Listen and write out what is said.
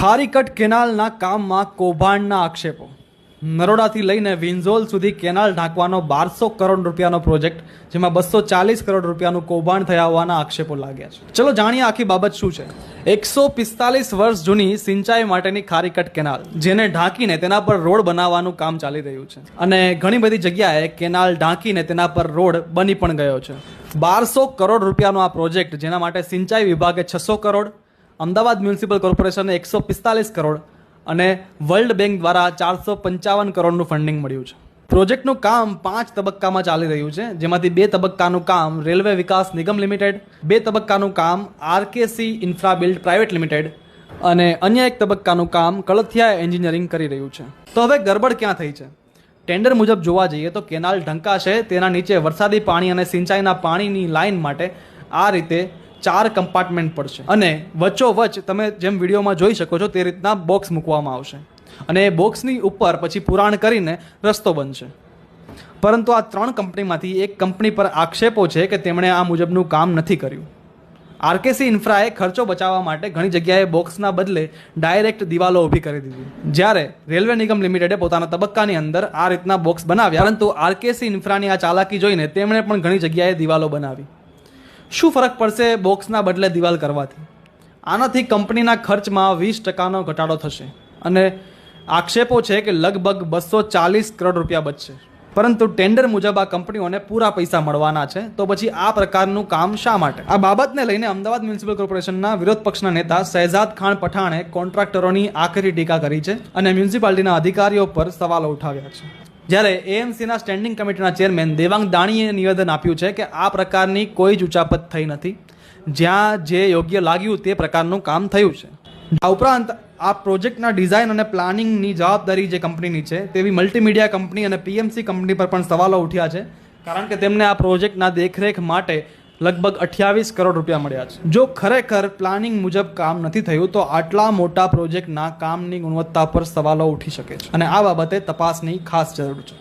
ખારીકટ કેનાલના કામમાં કૌભાંડના આક્ષેપો. નરોડાથી લઈને વિન્ઝોલ સુધી કેનાલ ઢાંકવાનો બારસો કરોડ રૂપિયાનો પ્રોજેક્ટ, જેમાં બસો ચાલીસ કરોડ રૂપિયાનું કૌભાંડ થયા હોવાના આક્ષેપો લાગ્યા છે. ચલો જાણીએ આખી બાબત શું છે. એકસો પિસ્તાલીસ વર્ષ જૂની સિંચાઈ માટેની ખારીકટ કેનાલ, જેને ઢાંકીને તેના પર રોડ બનાવવાનું કામ ચાલી રહ્યું છે. અને ઘણી બધી જગ્યાએ કેનાલ ઢાંકીને તેના પર રોડ બની પણ ગયો છે. બારસો કરોડ રૂપિયાનો આ પ્રોજેક્ટ, જેના માટે સિંચાઈ વિભાગે છસો કરોડ અમદાવાદ મ્યુનિસિપલ કોર્પોરેશનને એકસો પિસ્તાલીસ કરોડ અને વર્લ્ડ બેંક દ્વારા ચારસો પંચાવન કરોડનું ફંડિંગ મળ્યું છે. પ્રોજેક્ટનું કામ પાંચ તબક્કામાં ચાલી રહ્યું છે, જેમાંથી બે તબક્કાનું કામ રેલવે વિકાસ નિગમ લિમિટેડ, બે તબક્કાનું કામ RKC infra build private limited અને અન્ય એક તબક્કાનું કામ કળથિયા એન્જિનિયરિંગ કરી રહ્યું છે. તો હવે ગરબડ ક્યાં થઈ છે? ટેન્ડર મુજબ જોવા જઈએ તો કેનાલ ઢંકાશે, તેના નીચે વરસાદી પાણી અને સિંચાઈના પાણીની લાઇન માટે આ રીતે ચાર કમ્પાર્ટમેન્ટ પડશે. અને વચ્ચોવચ તમે જેમ વિડીયોમાં જોઈ શકો છો તે રીતના બોક્સ મૂકવામાં આવશે. અને એ બોક્સની ઉપર પછી પુરાણ કરીને રસ્તો બનશે. પરંતુ આ ત્રણ કંપનીમાંથી એક કંપની પર આક્ષેપો છે કે તેમણે આ મુજબનું કામ નથી કર્યું. આરકેસી ઇન્ફ્રાએ ખર્ચો બચાવવા માટે ઘણી જગ્યાએ બોક્સના બદલે ડાયરેક્ટ દિવાલો ઊભી કરી દીધી. જ્યારે રેલવે નિગમ લિમિટેડે પોતાના તબક્કાની અંદર આ રીતના બોક્સ બનાવ્યા. પરંતુ આરકેસી ઇન્ફ્રાની આ ચાલાકી જોઈને તેમણે પણ ઘણી જગ્યાએ દિવાલો બનાવી. શું ફરક પડશે બોક્સના બદલે દિવાલ કરવાથી? આનાથી કંપનીના ખર્ચમાં વીસ ટકાનો ઘટાડો થશે. અને આક્ષેપો છે કે લગભગ બસો ચાલીસ કરોડ રૂપિયા બચશે. પરંતુ ટેન્ડર મુજબ આ કંપનીઓને પૂરા પૈસા મળવાના છે, તો પછી આ પ્રકારનું કામ શા માટે? આ બાબતને લઈને અમદાવાદ મ્યુનિસિપલ કોર્પોરેશનના વિરોધ પક્ષના નેતા શહેજાદ ખાન પઠાણે કોન્ટ્રાક્ટરોની આકરી ટીકા કરી છે અને મ્યુનિસિપાલિટીના અધિકારીઓ પર સવાલો ઉઠાવ્યા છે. જ્યારે એએમસીના સ્ટેન્ડિંગ કમિટીના ચેરમેન દેવાંગ દાણીએ નિવેદન આપ્યું છે કે આ પ્રકારની કોઈ જ ઉચાપત થઈ નથી. જ્યાં જે યોગ્ય લાગ્યું તે પ્રકારનું કામ થયું છે. આ ઉપરાંત આ પ્રોજેક્ટના ડિઝાઇન અને પ્લાનિંગની જવાબદારી જે કંપનીની છે તેવી મલ્ટીમીડિયા કંપની અને પીએમસી કંપની પર પણ સવાલો ઉઠ્યા છે. કારણ કે તેમને આ પ્રોજેક્ટના દેખરેખ માટે લગભગ અઠ્યાવીસ કરોડ રૂપિયા મળ્યા છે. જો ખરેખર પ્લાનિંગ મુજબ કામ નથી થયું, તો આટલા મોટા પ્રોજેક્ટના કામની ગુણવત્તા પર સવાલો ઉઠી શકે છે. અને આ બાબતે તપાસની ખાસ જરૂર છે.